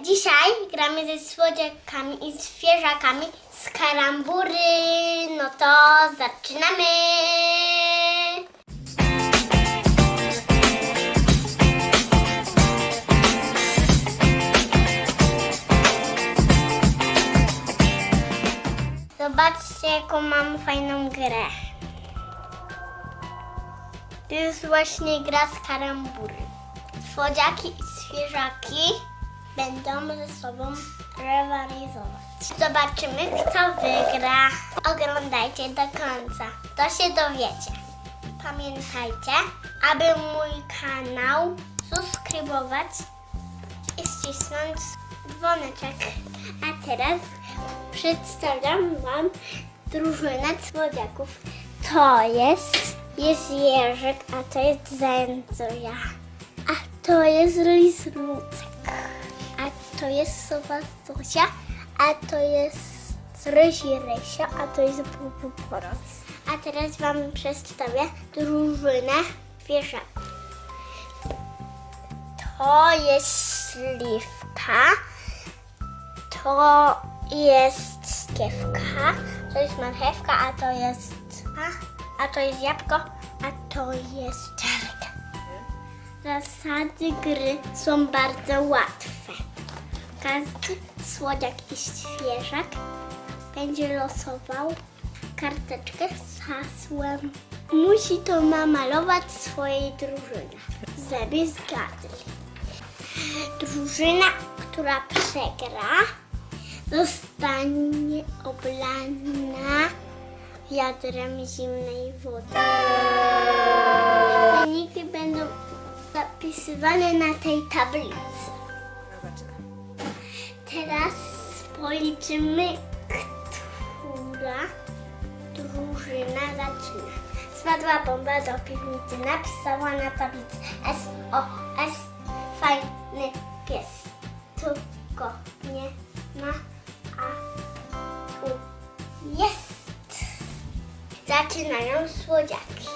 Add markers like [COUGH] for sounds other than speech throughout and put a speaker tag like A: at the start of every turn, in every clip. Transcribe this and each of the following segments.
A: Dzisiaj gramy ze słodziakami i świeżakami z karambury. No to zaczynamy! Zobaczcie, jaką mam fajną grę. To jest właśnie gra z karambury. Słodziaki i świeżaki będą ze sobą rywalizować. Zobaczymy, kto wygra. Oglądajcie do końca. To się dowiecie. Pamiętajcie, aby mój kanał subskrybować i ścisnąć dzwoneczek. A teraz przedstawiam Wam drużynę słodziaków. To jest, jest a to jest Zęcuja. A to jest Lis. To jest Sowa Zosia. A to jest Rysi Rysio. A to jest Bubu Poros. A teraz Wam przedstawię drużynę zwierzaków. To jest śliwka. To jest skiewka. To jest marchewka, a to jest... A, a to jest jabłko, a to jest czarka. Zasady gry są bardzo łatwe. Każdy słodziak i świeżak będzie losował karteczkę z hasłem. Musi to namalować swojej drużynie, żeby zgadli. Drużyna, która przegra, zostanie oblana wiadrem zimnej wody. Wyniki będą zapisywane na tej tablicy. Policzymy, która drużyna zaczyna. Spadła bomba do piwnicy, napisała na tablicy SOS, fajny pies. Tu go nie ma, a tu jest. Zaczynają słodziaki.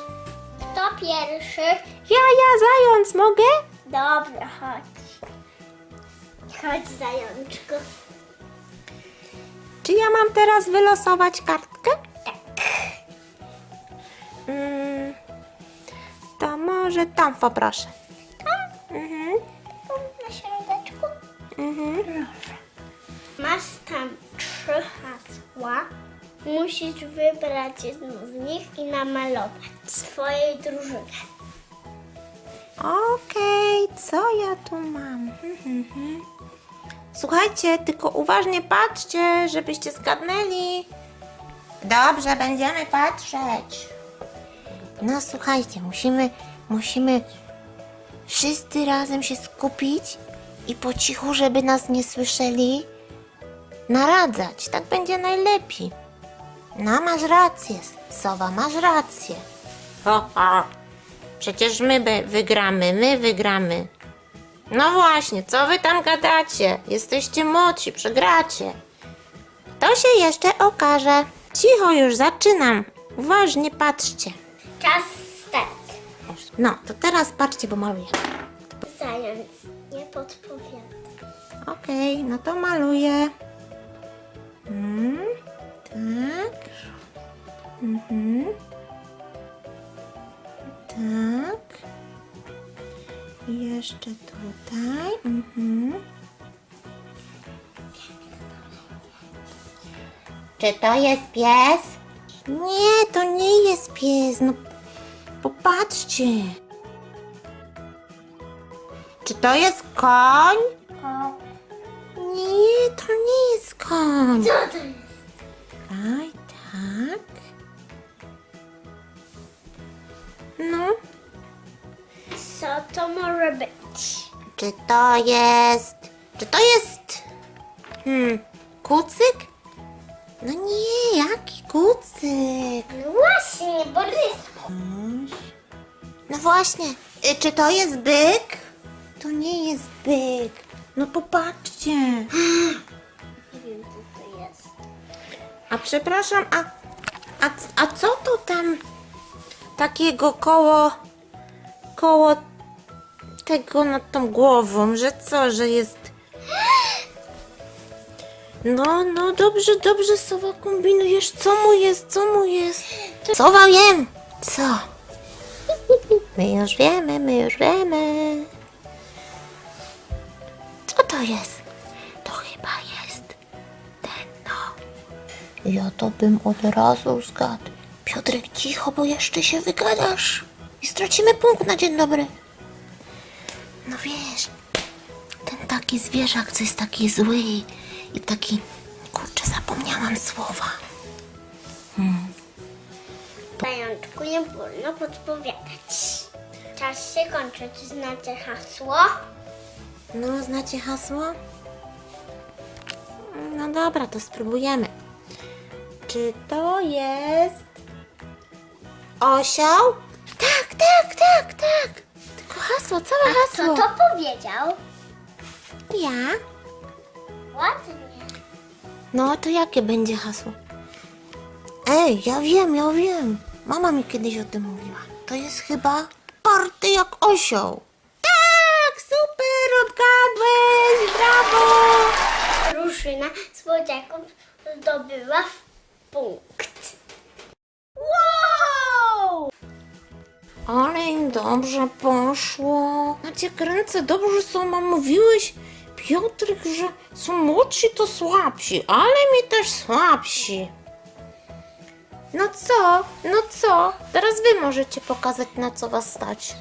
A: Kto pierwszy?
B: Ja, ja, zając, mogę?
A: Dobra, chodź. Chodź, zajączku.
B: Czy ja mam teraz wylosować kartkę?
A: Tak.
B: Mm, to może tą poproszę. Mhm,
A: Na środeczku.
B: mhm.
A: Masz tam trzy hasła. Musisz wybrać jedno z nich i namalować swojej drużyny.
B: Okej, co ja tu mam? Mhm, mhm. Słuchajcie, tylko uważnie patrzcie, żebyście zgadnęli. Dobrze, będziemy patrzeć. No słuchajcie, musimy, musimy wszyscy razem się skupić i po cichu, żeby nas nie słyszeli, naradzać. Tak będzie najlepiej. No, masz rację, Sowa, masz rację. Ho, ho. Przecież my wygramy, my wygramy. No właśnie, co wy tam gadacie? Jesteście młodsi, przegracie. To się jeszcze okaże. Cicho już, zaczynam. Uważnie patrzcie.
A: Czas start.
B: No, to teraz patrzcie, bo maluję.
A: Zając, nie podpowiadam.
B: Okej, no to maluję. Mm, tak. Mhm. Tak. I Jeszcze tutaj. Mhm. Czy to jest pies? Nie, to nie jest pies. No, popatrzcie. Czy to jest koń? Nie, to nie jest koń.
A: Co to jest?
B: Aj, tak. No.
A: Co to może być?
B: Czy to jest... Czy to jest... Hmm, kucyk? No nie, jaki kucyk?
A: No właśnie, Borys.
B: No właśnie, y, czy to jest byk? To nie jest byk. No popatrzcie. [GASPS]
A: Nie wiem, co to jest.
B: A przepraszam, a, a, a co to tam takiego koło, koło tego nad tą głową, że co, że jest No, no, dobrze, dobrze, Sowa, kombinujesz. Co mu jest, co mu jest? Sowa, wiem. Co? My już wiemy, my już wiemy. Co to jest? To chyba jest ten, no. Ja to bym od razu zgadł. Piotrek, cicho, bo jeszcze się wygadasz. I stracimy punkt na dzień dobry. No wiesz, ten taki zwierzak, co jest taki zły i taki... Kurczę, zapomniałam słowa.
A: Pajączku nie wolno podpowiadać. Czas się kończy. Czy znacie hasło?
B: No, znacie hasło? No dobra, to spróbujemy. Czy to jest osioł? Tak, tak, tak, tak. Hasło, całe
A: Kto
B: hasło.
A: to powiedział?
B: Ja?
A: Ładnie.
B: No, to jakie będzie hasło? Ej, ja wiem, ja wiem. Mama mi kiedyś o tym mówiła. To jest chyba party jak osioł. Tak, super, odgadłeś, brawo.
A: Drużyna słodziaków zdobyła w punkt.
B: Ale im dobrze poszło. Na cię kręcę, dobrze są, mówiłeś, Piotrek, że są młodsi to słabsi, ale mi też słabsi. No co, no co? Teraz wy możecie pokazać, na co was stać.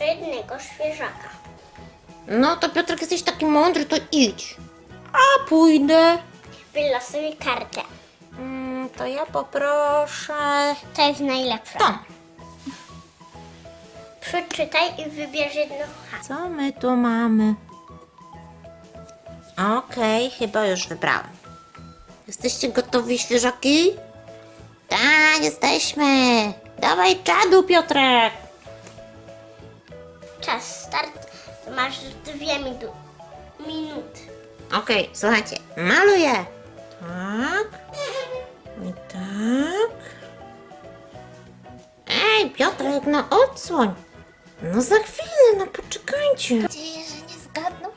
A: Jednego świeżaka.
B: No to Piotrek, jesteś taki mądry, to idź. A pójdę.
A: Wylosuj kartę.
B: Mm, to ja poproszę.
A: To jest najlepsze.
B: Tom.
A: Przeczytaj i wybierz jedno hasło.
B: Co my tu mamy? Okej, chyba już wybrałam. Jesteście gotowi, świeżaki? Tak, jesteśmy. Dawaj czadu, Piotrek.
A: Czas start. Masz dwie minu- minuty.
B: Okej, słuchajcie, maluję. Tak. I tak. Ej, Piotrek, no odsłoń. No za chwilę, no poczekajcie. Mam nadzieję, że nie zgadną.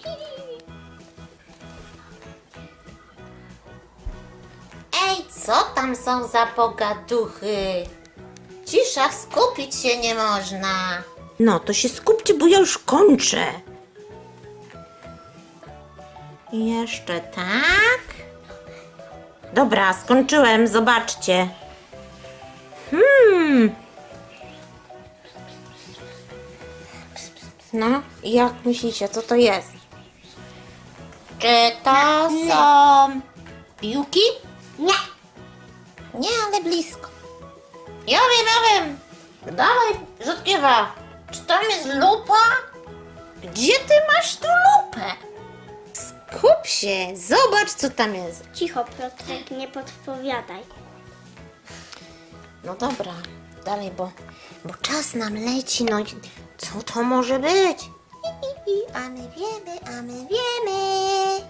B: Ej, co tam są za pogaduchy? Cisza, skupić się nie można. No, to się skupcie, bo ja już kończę. I Jeszcze tak. Dobra, skończyłem, zobaczcie. Jak myślicie, co to jest? Czy to są piłki?
A: Nie.
B: Nie, ale blisko. Ja wiem, ja wiem. Dawaj, Rzodkiewa. Czy tam jest lupa? Gdzie ty masz tu lupę? Skup się, zobacz co tam jest.
A: Cicho, Piotrek, nie podpowiadaj.
B: No dobra, dalej, bo, bo czas nam leci, no i co to może być? I, a my wiemy, a my wiemy.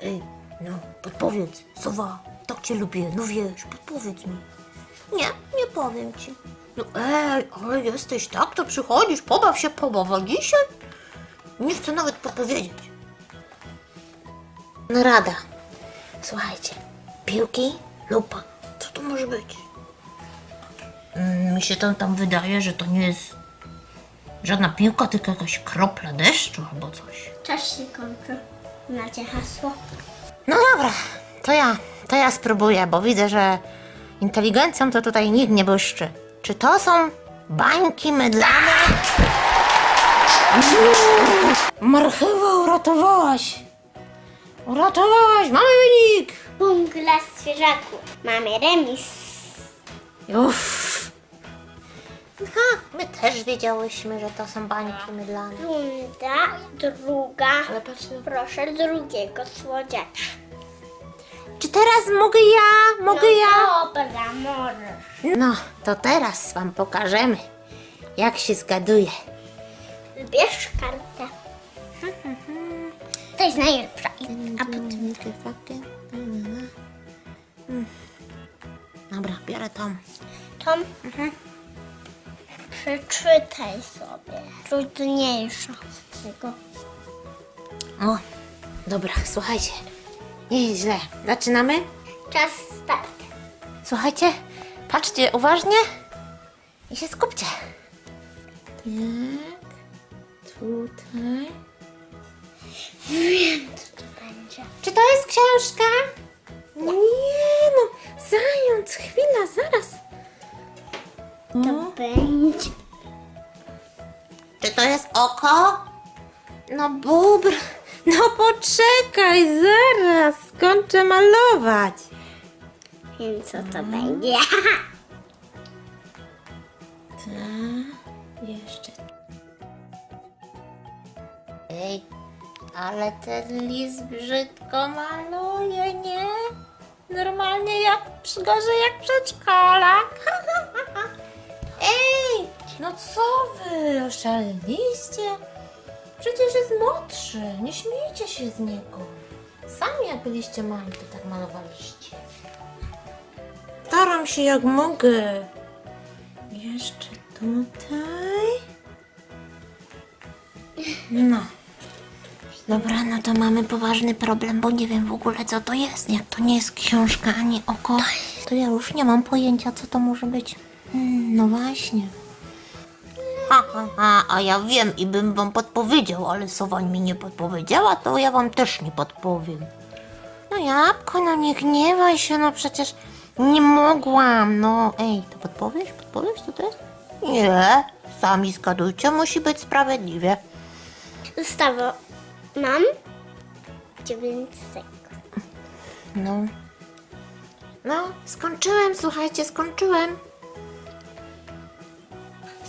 B: Ej, no, podpowiedz, Sowa, tak cię lubię, no wiesz, podpowiedz mi. Nie, nie powiem ci. No ej, ale jesteś tak, to przychodzisz, pobaw się, pobawa dzisiaj? Nie chcę nawet podpowiedzieć. No rada. Słuchajcie, piłki, lupa, co to może być? Mm, Mi się tam, tam wydaje, że to nie jest żadna piłka, tylko jakaś kropla deszczu albo coś.
A: Czas się kończy. Znacie hasło?
B: No dobra, to ja, to ja spróbuję, bo widzę, że inteligencją to tutaj nikt nie błyszczy. Czy to są bańki mydlane? Marchewa, uratowałaś! Uratowałaś, mamy wynik!
A: Punkt dla świeżaków. Mamy remis.
B: Uff. Ha, my też wiedziałyśmy, że to są bańki mydlane.
A: Runda druga.
B: Ale patrz, no.
A: Proszę drugiego słodziaka.
B: Czy teraz mogę ja? Mogę
A: no
B: ja?
A: Dobra, możesz.
B: No, to teraz wam pokażemy, jak się zgaduje.
A: Wybierz kartę. To jest najlepsza. A potem
B: Mm. Dobra, biorę tą.
A: Tom. Przeczytaj sobie. Trudniejsza z tego.
B: O, dobra, słuchajcie. Nieźle. Zaczynamy?
A: Czas start.
B: Słuchajcie, patrzcie uważnie i się skupcie. Tak, tutaj.
A: Wiem, co to będzie.
B: Czy to jest książka? Nie no, zając, chwila, zaraz.
A: To będzie.
B: Czy to jest oko? No bubr, no poczekaj, zaraz, skończę malować.
A: Wiem, co to będzie. [LAUGHS]
B: Tak, jeszcze. Ej, ale ten lis brzydko maluje, nie? Normalnie jak gorzej jak przedszkolak. [LAUGHS] Ej, no co wy, oszaleliście? Przecież jest młodszy, nie śmiejcie się z niego. Sami jak byliście mali, to tak malowaliście. Staram się jak mogę. Jeszcze tutaj. No. Dobra, no to mamy poważny problem, bo nie wiem w ogóle co to jest. Jak to nie jest książka ani oko, to ja już nie mam pojęcia co to może być. Hmm, no właśnie. Ha, ha, ha, a ja wiem i bym wam podpowiedział, ale Sowań mi nie podpowiedziała, to ja wam też nie podpowiem. No jabłko, no nie gniewaj się, no przecież nie mogłam, no. Ej, to podpowiesz? Podpowiesz, co to jest? Nie, sami zgadujcie, musi być sprawiedliwie.
A: Zostało. Mam 9 sekund.
B: No. No, skończyłem, słuchajcie, skończyłem.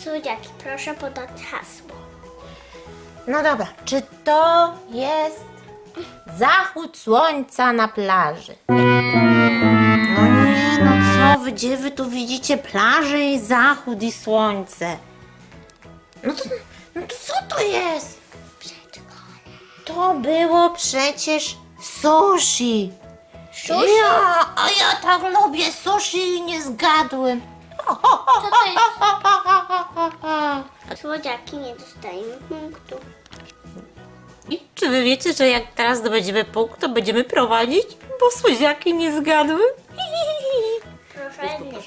A: Słodziaki, proszę podać hasło.
B: No dobra, czy to jest zachód słońca na plaży? No nie, no co wy, gdzie wy tu widzicie plażę i zachód i słońce? No to, no to co to jest? To było przecież sushi.
A: Sushi?
B: Ja, a ja tak lubię sushi i nie zgadłem.
A: Co to jest? Słodziaki nie dostają punktu.
B: I czy wy wiecie, że jak teraz zdobędziemy punkt, to będziemy prowadzić? Bo słodziaki nie zgadły?
A: Proszę jednego.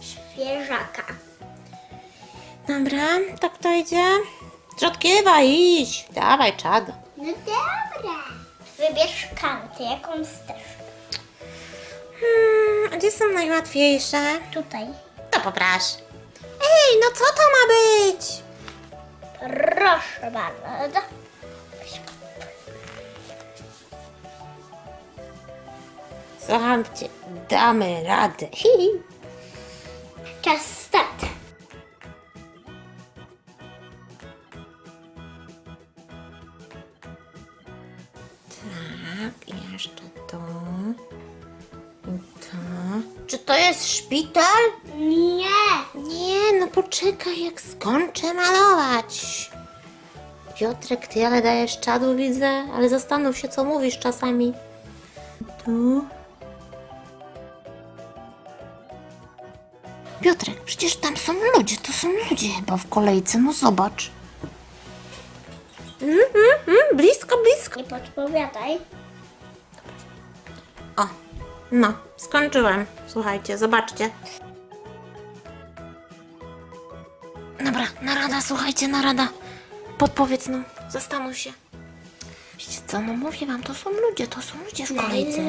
A: Świeżaka.
B: Dobra, to kto idzie? Rzodkiewa, idź. Dawaj, czad.
A: No dobra. Wybierz kartę, jaką chcesz.
B: Hmm, a gdzie są najłatwiejsze?
A: Tutaj.
B: Poprasz. Ej, no co to ma być?
A: Proszę bardzo.
B: Słucham cię, damy radę. [LAUGHS]
A: Czas
B: jest szpital?
A: Nie.
B: Nie, no poczekaj, jak skończę malować. Piotrek, ty ale dajesz czadu, widzę, ale zastanów się, co mówisz czasami. Tu. Piotrek, przecież tam są ludzie, to są ludzie chyba w kolejce, no zobacz. Mm, mm, mm, blisko, blisko.
A: Nie podpowiadaj.
B: No, skończyłem. Słuchajcie, zobaczcie. Dobra, narada, słuchajcie, narada. Podpowiedz, no, zastanów się. Wiecie co, no mówię wam, to są ludzie, to są ludzie w kolejce.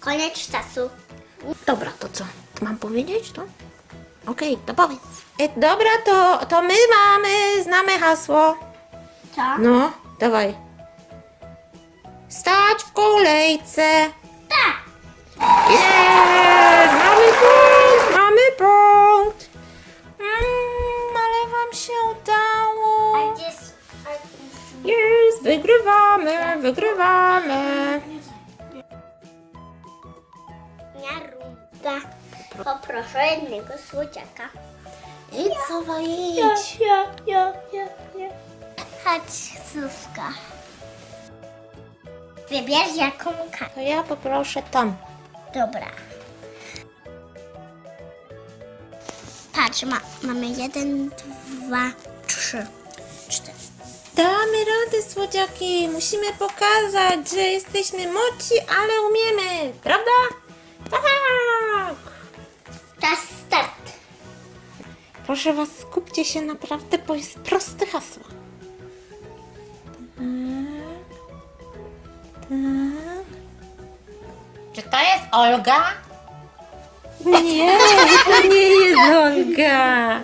A: Koniec czasu.
B: Dobra, to co? Mam powiedzieć to? Okej, to powiedz. E, dobra, to, to my mamy, znamy hasło.
A: Co?
B: No, dawaj. Stać w kolejce. Jest! Mamy punkt! Mamy punkt! Mm, ale wam się udało.
A: A gdzie jest... a-
B: Jest! Wygrywamy, wygrywamy.
A: Ja runda. Poproszę jednego słodziaka.
B: I co idź?
A: ja, ja, ja, ja. Chodź, Zuzka. Wybierz jaką kartę.
B: To ja poproszę tą.
A: Dobra. Patrz, ma, mamy jeden, dwa, trzy, cztery.
B: Damy radę, słodziaki. musimy pokazać, że jesteśmy moci, ale umiemy, prawda? Tak!
A: Czas start.
B: Proszę Was, skupcie się naprawdę, bo jest proste hasło. Olga? Nie, to nie jest Olga.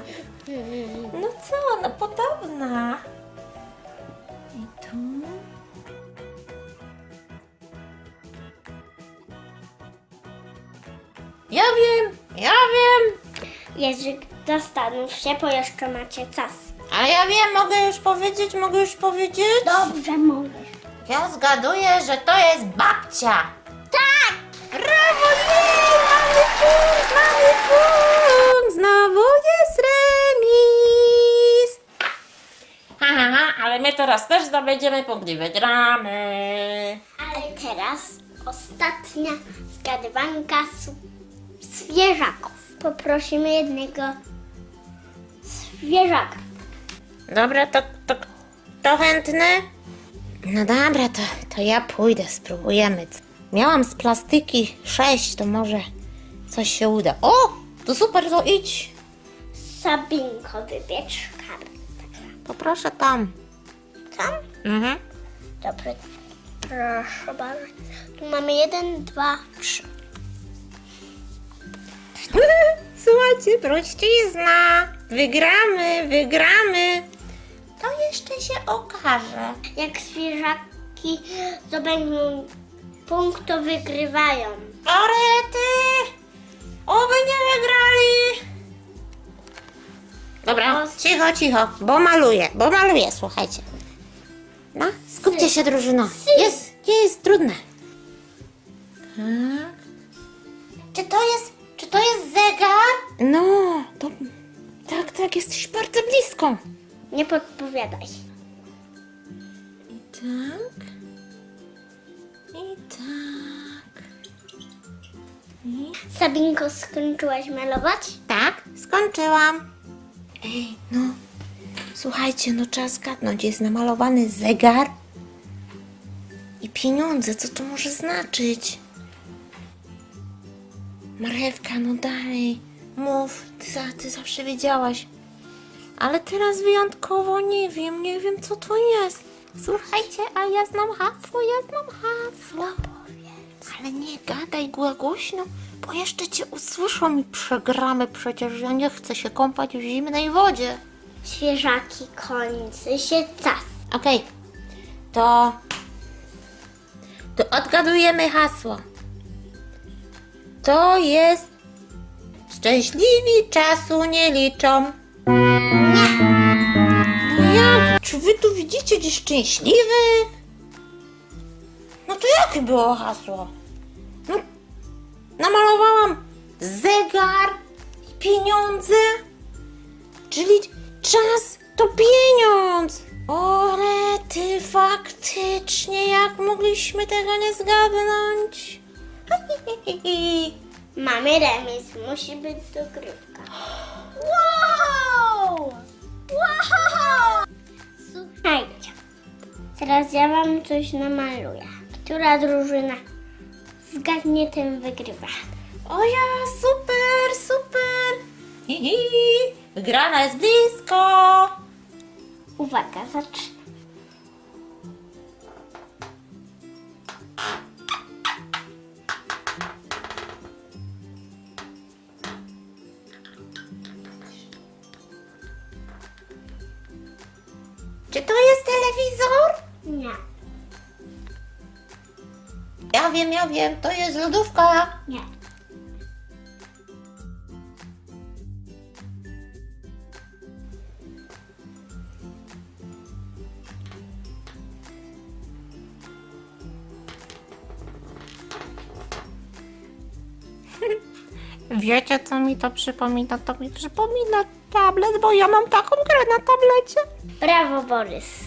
B: No co, no podobna. I tu. Ja wiem, ja wiem.
A: Jerzyk, zastanów się, bo jeszcze macie czas.
B: Ale ja wiem, mogę już powiedzieć, mogę już powiedzieć?
A: Dobrze możesz.
B: Ja zgaduję, że to jest babcia. Mamy punkt! Znowu jest remis! Ha, ha, ha, ale my teraz też zdobędziemy punkt i wygramy.
A: Ale teraz ostatnia zgadywanka zwierzaków. Poprosimy jednego zwierzaka.
B: Dobra, to, to, to chętny? No dobra, to, to ja pójdę, spróbujemy. Miałam z plastyki sześć, to może coś się uda. O, to super, to idź.
A: Sabinko, wybierz kartę.
B: Poproszę tam.
A: Tam?
B: Mhm.
A: Dobrze. Proszę bardzo. Tu mamy jeden, dwa, trzy. [LAUGHS]
B: Słuchajcie, prościzna. Wygramy, wygramy. To jeszcze się okaże.
A: Jak zwierzaki zdobędą punkt, to wygrywają.
B: Orety! Oby nie wygrali! Dobra, cicho, cicho, bo maluję, bo maluję, słuchajcie. No, skupcie się, drużyno. Jest, jest trudne. Tak. Czy to jest, czy to jest zegar? No, to, tak, tak, jesteś bardzo blisko.
A: Nie podpowiadaj.
B: I tak. I tak.
A: Sabinko, skończyłaś malować?
B: Tak, skończyłam. Ej, no, słuchajcie, no trzeba zgadnąć. Jest namalowany zegar i pieniądze. Co to może znaczyć? Marchewka, no dalej. Mów, ty, ty zawsze wiedziałaś. Ale teraz wyjątkowo nie wiem, nie wiem co to jest. Słuchajcie, a ja znam hasło, ja znam hasło. Ale nie gadaj głośno, bo jeszcze cię usłyszą i przegramy. Przecież ja nie chcę się kąpać w zimnej wodzie.
A: Świeżaki kończy się czas.
B: Okej, to... To odgadujemy hasło. To jest... Szczęśliwi czasu nie liczą. No jak? Czy wy tu widzicie gdzieś szczęśliwych? No to jakie było hasło? No, namalowałam zegar i pieniądze. Czyli czas to pieniądz. Ore, ty faktycznie, jak mogliśmy tego nie zgadnąć? [LAUGHS]
A: Mamy remis, musi być dogrywka. Wow! Wow! Słuchajcie, teraz ja wam coś namaluję. Która drużyna zgadnie, tym wygrywa.
B: O ja, super, super. Hihi, wygrana jest blisko.
A: Uwaga, zacznę.
B: Wiem, ja wiem, to jest lodówka.
A: nie. [LAUGHS]
B: Wiecie, co mi to przypomina? To mi przypomina tablet, bo ja mam taką grę na tablecie.
A: Brawo, Borys.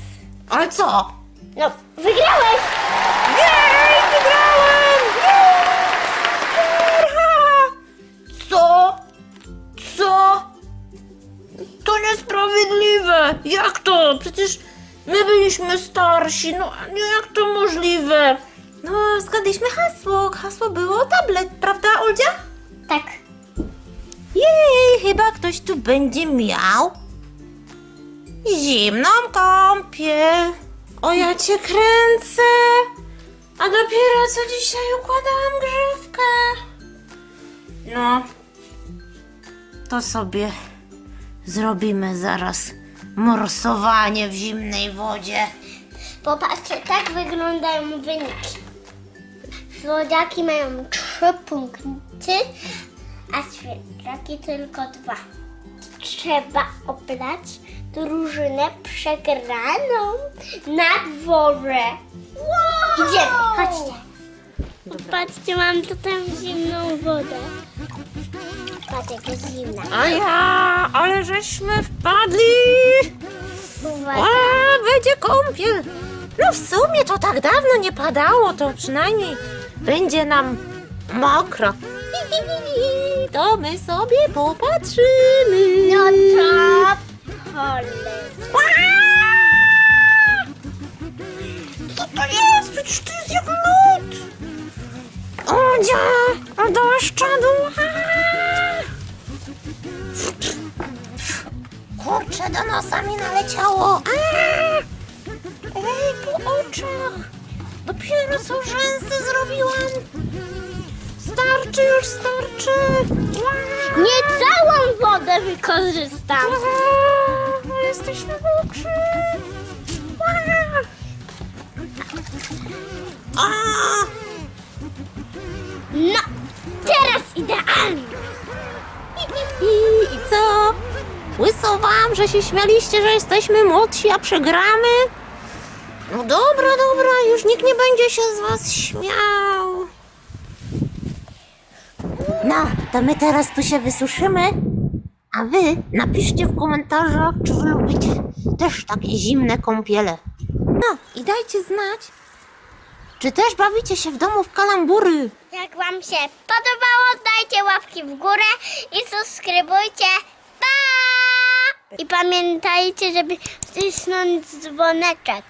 B: Ale co?
A: No, wygrałeś!
B: Wygrałem! Hurra! Co? Co? To niesprawiedliwe! Jak to? Przecież My byliśmy starsi, no jak to możliwe? No, zgadliśmy hasło. Hasło było tablet, prawda, Oldzia?
A: Tak.
B: Jej, chyba ktoś tu będzie miał zimną kąpiel. O, ja cię kręcę. A dopiero co dzisiaj układałam grzywkę. No, to sobie zrobimy zaraz morsowanie w zimnej wodzie.
A: Popatrzcie, tak wyglądają wyniki. Słodziaki mają trzy punkty, a świeżaki tylko dwa. Trzeba oblać drużynę przegraną na dworze. Idziemy, chodźcie. Patrzcie, mam tutaj zimną wodę. Patrz, jak jest zimna.
B: A ja, ale żeśmy wpadli.
A: Uwaga.
B: A, będzie kąpiel. No w sumie to tak dawno nie padało, to przynajmniej będzie nam mokro. [LAUGHS] To my sobie popatrzymy.
A: No to cholera.
B: To jest? Przecież to jest jak lód. Odzia, do szczadu. Kurczę, do nosa mi naleciało. Ej, po oczach. Dopiero co rzęsy zrobiłam. Starczy już, starczy.
A: Nie całą wodę wykorzystam.
B: Ale jesteśmy mokrzy. A,
A: No, teraz idealnie.
B: I, I co? Łyso wam, że się śmialiście, że jesteśmy młodsi, a przegramy? No dobra, dobra, już nikt nie będzie się z was śmiał. No, to my teraz tu się wysuszymy, a wy napiszcie w komentarzach, czy wy lubicie też takie zimne kąpiele. No, i dajcie znać, czy też bawicie się w domu w kalambury.
A: Jak Wam się podobało, dajcie łapki w górę i subskrybujcie. Pa! I pamiętajcie, żeby wcisnąć dzwoneczek.